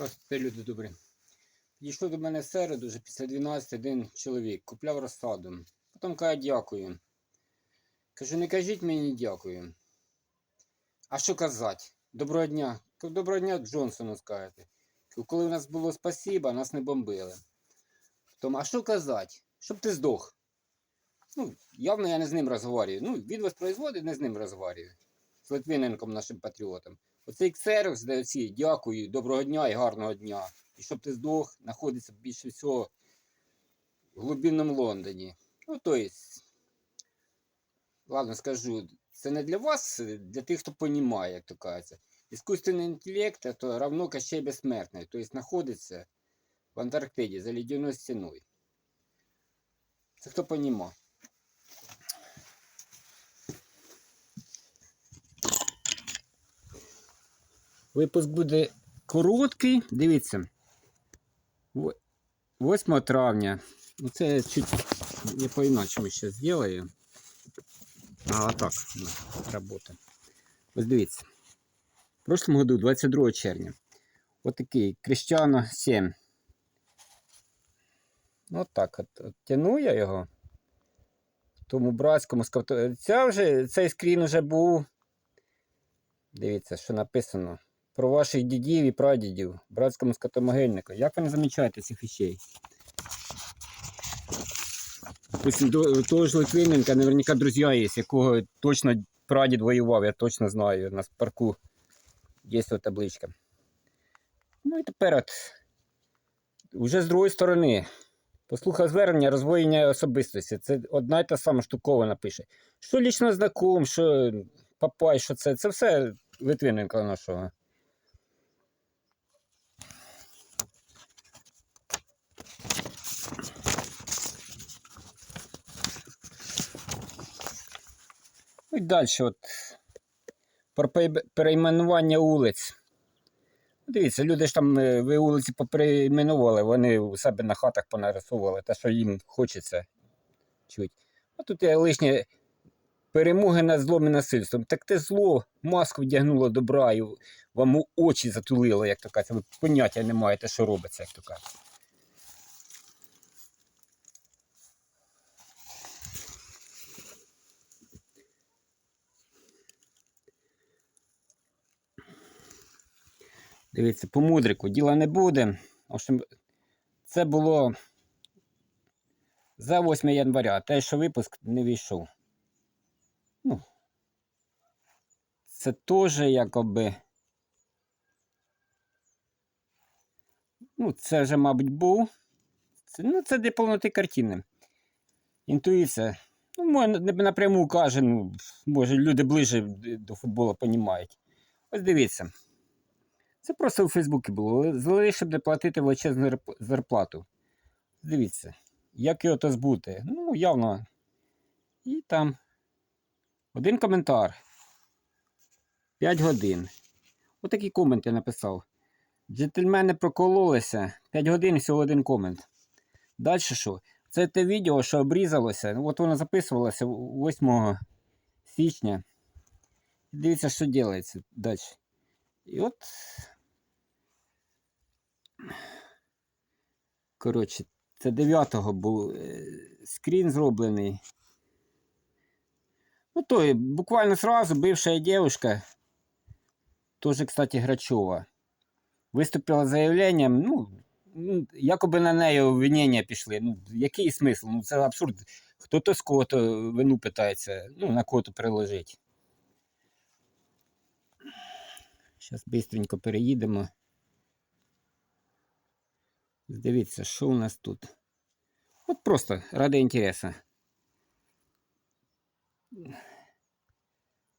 Здравствуйте, люди добрі. Підійшов до мене в середу, вже після 12 один чоловік, купляв розсаду. Потім каже, дякую. Кажу, не кажіть мені дякую. А що казати? Доброго дня. Доброго дня Джонсону скажете. Коли у нас було спасіба, нас не бомбили. Тому, а що казати? Щоб ти здох. Ну, явно я не з ним розговорюю. Ну, він воспроизводить, не з ним розговорюю. З Литвиненком, нашим патріотом. Оцей ксерокс, де оці дякую, доброго дня і гарного дня. І щоб ти здох, знаходиться більше всього в глибинному Лондоні. Ну, то есть, ладно, скажу, це не для вас, для тих, хто понімає, як то кажеться. Іскусственний інтелект це равно Кощей безсмертний, тобто знаходиться в Антарктиді за ледяною стіною. Це хто понімає. Випуск буде короткий. Дивіться. 8 травня. Ну це чуть я по-іначому ще зроблю. А так, ну, робота. Ось дивіться. В прошлом году, 22 червня. От такий Крещано 7. От так от, от тяну я його. Тому братському скавто. Ця вже, цей скрін вже був. Дивіться, що написано. Про ваших дідів і прадідів, братському скотомогильнику. Як ви не замічаєте цих речей? До того ж Литвиненка, наверняка друзі є, якого точно прадід воював, я точно знаю. У нас в парку є табличка. Ну і тепер от, уже з другої сторони. Послухав звернення розвоєння особистості. Це одна й та сама штуковина пише. Що лічно знаком, що папай, що це. Це все Литвиненка нашого. І далі от про пе- перейменування вулиць. Дивіться, люди ж там е, ви вулиці поперейменували, вони у себе на хатах понарисовували те, що їм хочеться чуть. А тут є лишнє перемоги над злом і насильством. Так те зло маску вдягнуло добра і вам очі затулило, як то кажуть. Ви поняття не маєте, що робиться, як то кажуть. Дивіться, по мудрику діла не буде. Це було за 8 января. Те, що випуск не війшов. Ну, це теж якоби. Ну, це вже, мабуть, був. Це, ну, це для повноти картини. Інтуїція. Ну, напряму каже, ну, може, люди ближче до футболу розуміють. Ось дивіться. Це просто у Фейсбуці було. Залишив, не платити величезну зарплату. Дивіться, як його то збути. Ну, явно. І там один коментар. 5 годин. Отакий комент я написав. Джентльмени прокололися. 5 годин всього один комент. Далі що? Це те відео, що обрізалося. От воно записувалося 8 січня. Дивіться, що робиться далі. І от. Коротше, це 9-го був е, скрін зроблений. Ну, то буквально сразу бивша дівчинка, теж, кстати, Грачова, виступила заявленням, ну, ну, якоби на неї обвинення пішли. Ну, який смисл? Ну, це абсурд. Хто-то з кого-то вину питається, ну, на кого-то приложить. Зараз швидко переїдемо. Дивіться, що у нас тут. От просто ради інтересу.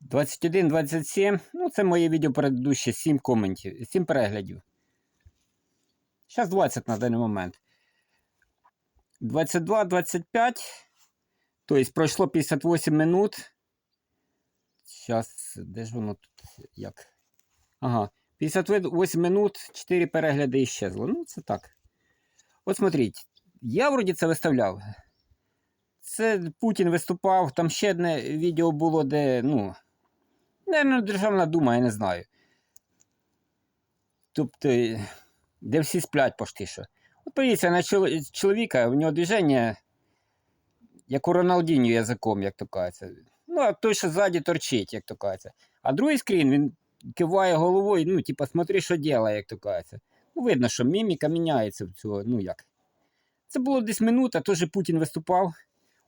21-27. Ну, це моє відео предыдуще, 7 коментів, 7 переглядів. Зараз 20 на даний момент. 22-25. Тобто пройшло 58 минут. Зараз, де ж воно тут? Як? Ага. 58 минут, 4 перегляди іщезло. Ну, це так. От смотрите, я вроді це виставляв. Це Путін виступав, там ще одне відео було, де, ну, не, Державна дума, я не знаю. Тобто, де всі сплять почти що. От подивіться на чоловіка, у нього движення, як у Роналдіньо язиком, як то кажеться. Ну, а той, що ззаді торчить, як то кажеться. А другий скрін, він киває головою, ну, типа, смотри, що ділає, як то кажеться. Ну, видно, що міміка міняється в цього, ну як. Це було десь минута, теж Путін виступав.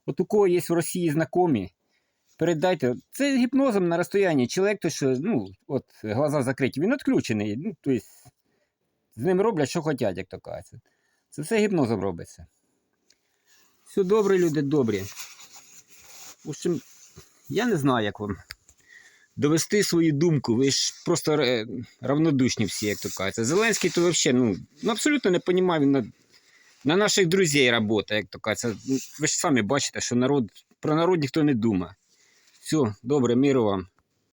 От у кого є в Росії знайомі, передайте. Це гіпнозом на розстоянні. Чоловік, то що, ну, от глаза закриті, він відключений. Ну, тобто, з ним роблять, що хочуть, як то кажеться. Це все гіпнозом робиться. Все добре, люди, добрі. В общем, я не знаю, як вам довести свою думку. Ви ж просто е, равнодушні всі, як то кажеться. Зеленський то взагалі, ну, ну абсолютно не понімав на, на наших друзей працює, як то кажеться. Ну, Ви ж самі бачите, що народ, про народ ніхто не думає. Все, добре, миру вам.